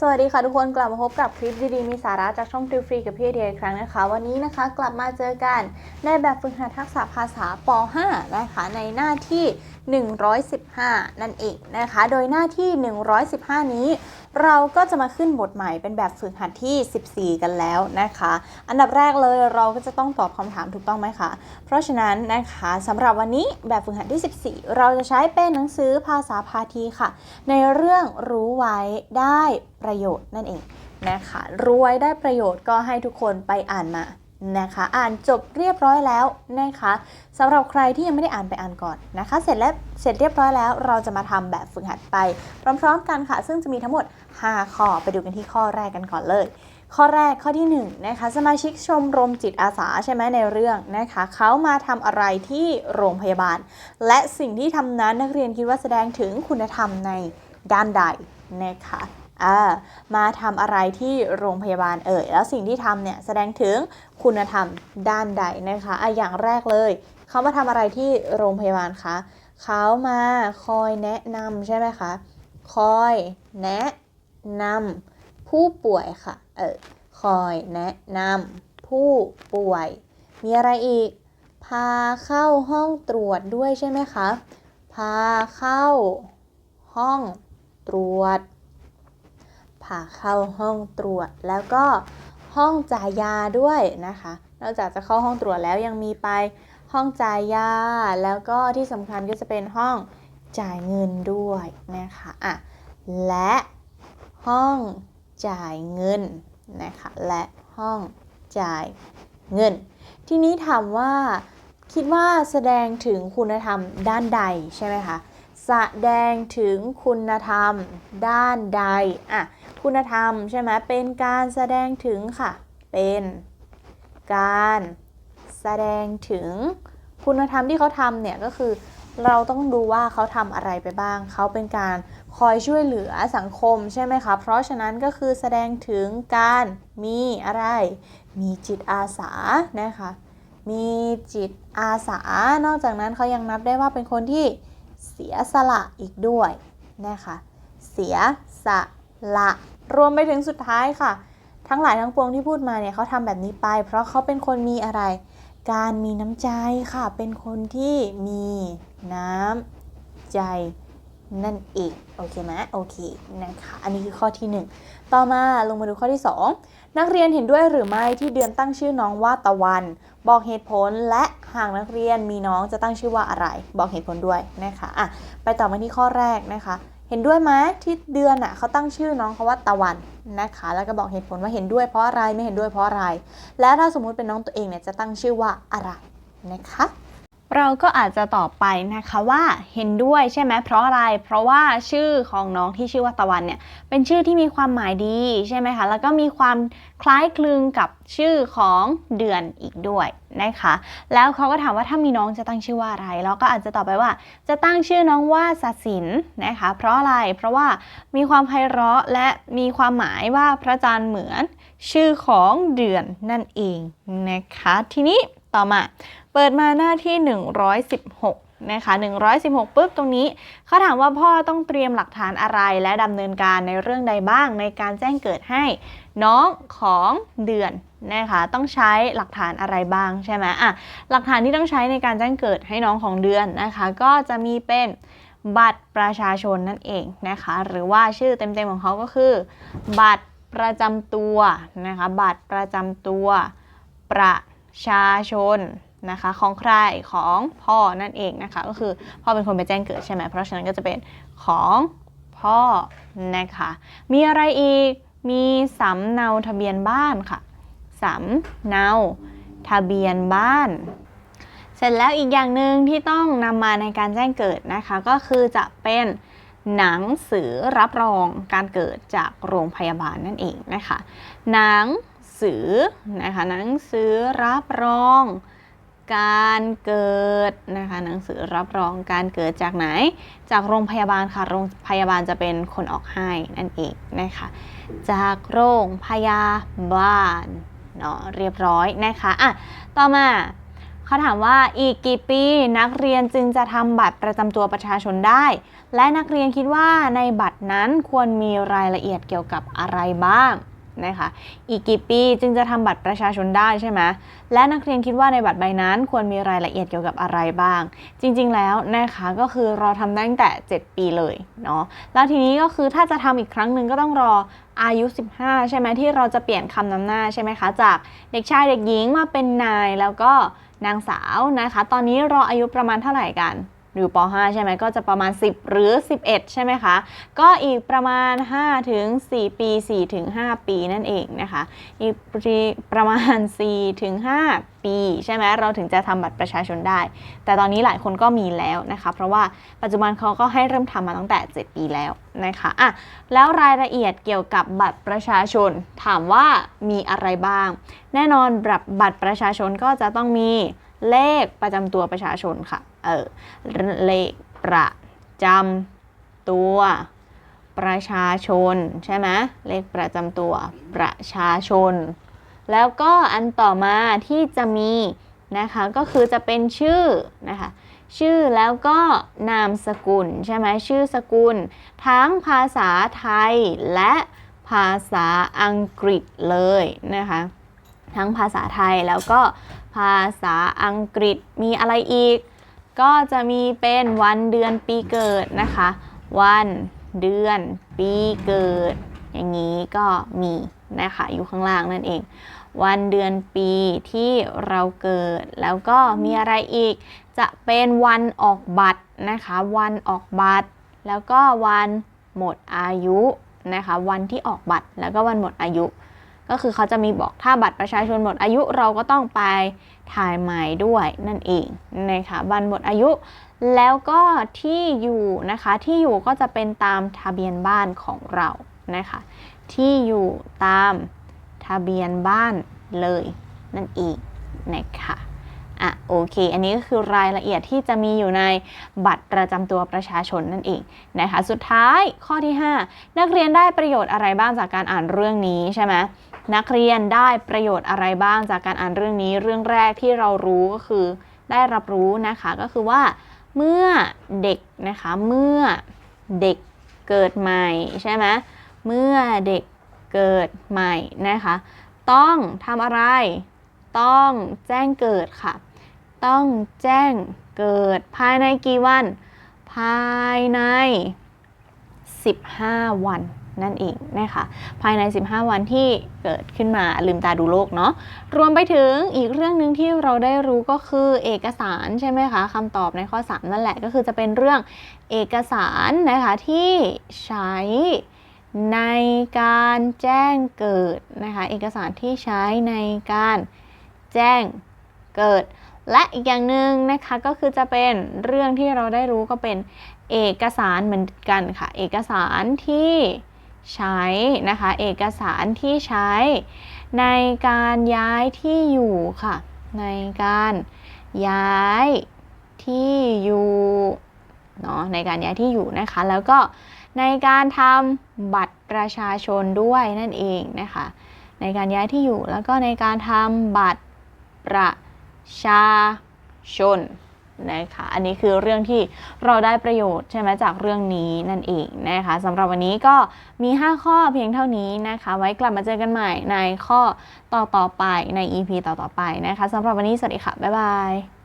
สวัสดีค่ะทุกคนกลับมาพบกับคลิปดีๆมีสาระจากช่องติวฟรีกับพี่เดียอีกครั้งนะคะ วันนี้นะคะกลับมาเจอกันในแบบฝึกหัดทักษะภาษาป .5 นะคะในหน้าที่ 115 นั่นเองนะคะ โดยหน้าที่ 115 นี้ เราก็จะมาขึ้นบทใหม่เป็นแบบฝึกหัดที่ 14 กันแล้วนะคะ อันดับแรกเลยเราก็จะต้องตอบคำถามถูกต้องไหมคะ เพราะฉะนั้นนะคะสำหรับวันนี้แบบฝึกหัดที่ 14 เราจะใช้เป็นหนังสือภาษาพาทีค่ะ ในเรื่องรู้ไว้ได้ประโยชน์นั่นเองนะคะ รู้ไว้ได้ประโยชน์ก็ให้ทุกคนไปอ่านมา นะคะ อ่านจบเรียบร้อยแล้วนะคะสำหรับใครที่ยังไม่ได้อ่านไปอ่านก่อนนะคะ เสร็จแล้วเสร็จเรียบร้อยแล้ว เราจะมาทำแบบฝึกหัดไป พร้อมๆกันค่ะ ซึ่งจะมีทั้งหมด 5 ข้อไปดูกันที่ข้อแรกกันก่อนเลย ข้อแรกข้อที่1นะคะสมาชิกชมรมจิตอาสาใช่ไหมในเรื่องนะคะเขามาทำอะไรที่โรงพยาบาล และสิ่งที่ทำนั้นนักเรียนคิดว่าแสดงถึงคุณธรรมในด้านใดนะคะ มาทำอะไรที่โรงพยาบาลเอ่ย แล้วสิ่งที่ทำเนี่ยแสดงถึงคุณธรรมด้านใดนะคะอะอย่างแรกเลย เขามาทำอะไรที่โรงพยาบาลคะเขามาคอยแนะนำใช่ไหมคะ คอยแนะนำผู้ป่วยค่ะ เออ คอยแนะนำผู้ป่วย มีอะไรอีก พาเข้าห้องตรวจด้วยใช่ไหมคะ พาเข้าห้องตรวจ พาเข้าห้องตรวจ แล้วก็ห้องจ่ายยาด้วยนะคะ นอกจากจะเข้าห้องตรวจแล้วยังมีไปห้องจ่ายยา แล้วก็ที่สำคัญก็จะเป็นห้องจ่ายเงินด้วยนะคะอะและห้องจ่ายเงินนะคะและห้องจ่ายเงิน ทีนี้ถามว่าคิดว่าแสดงถึงคุณธรรมด้านใดใช่ไหมคะ แสดงถึงคุณธรรมด้านใด อะ คุณธรรมใช่ไหมเป็นการแสดงถึงค่ะ เป็นการแสดงถึงคุณธรรมที่เขาทำเนี่ยก็คือเราต้องดูว่าเขาทำอะไรไปบ้าง เขาเป็นการคอยช่วยเหลือสังคมใช่ไหมคะ เพราะฉะนั้นก็คือแสดงถึงการมีอะไร มีจิตอาสานะคะ มีจิตอาสา นอกจากนั้นเขายังนับได้ว่าเป็นคนที่ เสียสละอีกด้วยนะคะเสียสละ รวมไปถึงสุดท้ายค่ะ ทั้งหลายทั้งปวงที่พูดมาเนี่ยเขาทำแบบนี้ไป เพราะเขาเป็นคนมีอะไร การมีน้ำใจค่ะ เป็นคนที่มีน้ำใจ นั่นเองโอเคไหมโอเคนะคะอันนี้คือข้อที่ 1 ต่อมาลงมาดูข้อที่ 2 นักเรียนเห็นด้วยหรือไม่ที่เดือนตั้งชื่อน้องว่าตะวัน บอกเหตุผลและหากนักเรียนมีน้องจะตั้งชื่อว่าอะไร บอกเหตุผลด้วยนะคะอะไปต่อมาที่ข้อแรกนะคะ เห็นด้วยไหมที่เดือนอะเขาตั้งชื่อน้องเขาว่าตะวันนะคะ แล้วก็บอกเหตุผลว่าเห็นด้วยเพราะอะไรไม่เห็นด้วยเพราะอะไร และถ้าสมมุติเป็นน้องตัวเองเนี่ยจะตั้งชื่อว่าอะไรนะคะ เราก็อาจจะตอบไปนะคะว่าเห็นด้วยใช่ไหมเพราะอะไร เพราะว่าชื่อของน้องที่ชื่อว่าตะวันเนี่ยเป็นชื่อที่มีความหมายดีใช่ไหมคะแล้วก็มีความคล้ายคลึงกับชื่อของเดือนอีกด้วยนะคะแล้วเขาก็ถามว่าถ้ามีน้องจะตั้งชื่อว่าอะไร เราก็อาจจะตอบไปว่า จะตั้งชื่อน้องว่าศศินนะคะเพราะอะไรเพราะว่ามีความไพเราะและมีความหมายว่าพระจันทร์เหมือนชื่อของเดือนนั่นเองนะคะทีนี้ต่อมา เปิดมาหน้าที่ 116นะคะ116ปุ๊บตรงนี้เขาถามว่าพ่อต้องเตรียมหลักฐานอะไรและดำเนินการในเรื่องใดบ้างในการแจ้งเกิดให้น้องของเดือนนะคะต้องใช้หลักฐานอะไรบ้างใช่ไหมอะหลักฐานที่ต้องใช้ในการแจ้งเกิดให้น้องของเดือนนะคะ ก็จะมีเป็นบัตรประชาชนนั่นเองนะคะหรือว่าชื่อเต็มๆของเขาก็คือ บัตรประจำตัวนะคะบัตรประจำตัวประชาชน นะคะของใครของพ่อนั่นเองนะคะก็คือพ่อเป็นคนไปแจ้งเกิดใช่ไหมเพราะฉะนั้นก็จะเป็นของพ่อนะคะมีอะไรอีกมีสำเนาทะเบียนบ้านค่ะสำเนาทะเบียนบ้าน เสร็จแล้วอีกอย่างหนึ่งที่ต้องนำมาในการแจ้งเกิดนะคะ ก็คือจะเป็นหนังสือรับรองการเกิดจากโรงพยาบาลนั่นเองนะคะ หนังสือนะคะหนังสือรับรอง การเกิดนะคะหนังสือรับรองการเกิดจากไหน จากโรงพยาบาลค่ะโรงพยาบาลจะเป็นคนออกให้นั่นเองนะคะจากโรงพยาบาลเนาะเรียบร้อยนะคะอะต่อมาเขาถามว่าอีกกี่ปีนักเรียนจึงจะทำบัตรประจำตัวประชาชนได้ และนักเรียนคิดว่าในบัตรนั้นควรมีรายละเอียดเกี่ยวกับอะไรบ้าง นะคะอีกกี่ปีจึงจะทำบัตรประชาชนได้ใช่ไหมและนักเรียนคิดว่าในบัตรใบนั้นควรมีรายละเอียดเกี่ยวกับอะไรบ้าง จริง ๆ แล้วนะคะก็คือเราทำได้ตั้งแต่ 7 ปีเลยเนาะแล้วทีนี้ก็คือถ้าจะทำอีกครั้งหนึ่งก็ต้องรออายุ 15 ใช่ไหมที่เราจะเปลี่ยนคำนำหน้าใช่ไหมคะ จากเด็กชายเด็กหญิงมาเป็นนายแล้วก็นางสาวนะคะ ตอนนี้รออายุประมาณเท่าไหร่กัน อยู่ป .5 ใช่ไหมก็จะประมาณ 10 หรือ 11 ใช่ไหมคะ ก็อีกประมาณ5ถึง4ปี4ถึง5ปีนั่นเองนะคะ อีกประมาณ4ถึง5ปีใช่ไหมเราถึงจะทำบัตรประชาชนได้ แต่ตอนนี้หลายคนก็มีแล้วนะคะ เพราะว่าปัจจุบันเขาก็ให้เริ่มทำมาตั้งแต่ 7 ปีแล้วนะคะอะแล้วรายละเอียดเกี่ยวกับบัตรประชาชน ถามว่ามีอะไรบ้าง แน่นอนบัตรบัตรประชาชนก็จะต้องมี เลขประจำตัวประชาชนค่ะ เออ เลขประจำตัวประชาชนใช่ไหมเลขประจำตัวประชาชน แล้วก็อันต่อมาที่จะมีนะคะก็คือจะเป็นชื่อนะคะชื่อแล้วก็นามสกุลใช่ไหมชื่อสกุล ทั้งภาษาไทยและภาษาอังกฤษเลยนะคะทั้งภาษาไทยแล้วก็ ภาษาอังกฤษมีอะไรอีก ก็จะมีเป็นวันเดือนปีเกิดนะคะ วันเดือนปีเกิด อย่างนี้ก็มีนะคะอยู่ข้างล่างนั่นเอง วันเดือนปีที่เราเกิด แล้วก็มีอะไรอีก จะเป็นวันออกบัตรนะคะ วันออกบัตร แล้วก็วันหมดอายุนะคะ วันที่ออกบัตรแล้วก็วันหมดอายุ ก็คือเขาจะมีบอกถ้าบัตรประชาชนหมดอายุเราก็ต้องไปถ่ายใหม่ด้วยนั่นเองนะคะบัตรหมดอายุ แล้วก็ที่อยู่นะคะที่อยู่ก็จะเป็นตามทะเบียนบ้านของเรานะคะที่อยู่ตามทะเบียนบ้านเลยนั่นเองนะคะอะโอเค อันนี้ก็คือรายละเอียดที่จะมีอยู่ในบัตรประจำตัวประชาชนนั่นเองนะคะ สุดท้ายข้อที่ 5 นักเรียนได้ประโยชน์อะไรบ้างจากการอ่านเรื่องนี้ใช่ไหม นักเรียนได้ประโยชน์อะไรบ้างจากการอ่านเรื่องนี้ เรื่องแรกที่เรารู้ก็คือได้รับรู้นะคะก็คือว่า เมื่อเด็กนะคะเมื่อเด็กเกิดใหม่ใช่ไหมเมื่อเด็กเกิดใหม่นะคะ ต้องทำอะไร ต้องแจ้งเกิดค่ะ ต้องแจ้งเกิดภายในกี่วัน ภายใน 15 วัน นั่นเองนะคะภายใน 15 วันที่เกิดขึ้นมาลืมตาดูโลกเนาะรวมไปถึงอีกเรื่องหนึ่งที่เราได้รู้ก็คือเอกสารใช่ไหมคะคำตอบในข้อ 3 นั่นแหละก็คือจะเป็นเรื่องเอกสารนะคะที่ใช้ในการแจ้งเกิดนะคะเอกสารที่ใช้ในการแจ้งเกิด และอีกอย่างหนึ่งนะคะก็คือจะเป็นเรื่องที่เราได้รู้ก็เป็นเอกสารเหมือนกันค่ะ เอกสารที่ ใช้นะคะเอกสารที่ใช้ในการย้ายที่อยู่ค่ะ ในการย้ายที่อยู่เนาะในการย้ายที่อยู่นะคะ แล้วก็ในการทำบัตรประชาชนด้วยนั่นเองนะคะ ในการย้ายที่อยู่แล้วก็ในการทำบัตรประชาชน นะคะอันนี้คือเรื่องที่เราได้ประโยชน์ใช่ไหมจากเรื่องนี้นั่นเองนะคะสำหรับวันนี้ก็มี 5 ข้อเพียงเท่านี้นะคะ ไว้กลับมาเจอกันใหม่ในข้อต่อต่อไปใน EP ต่อต่อไปนะคะสำหรับวันนี้สวัสดีค่ะ บ๊ายบาย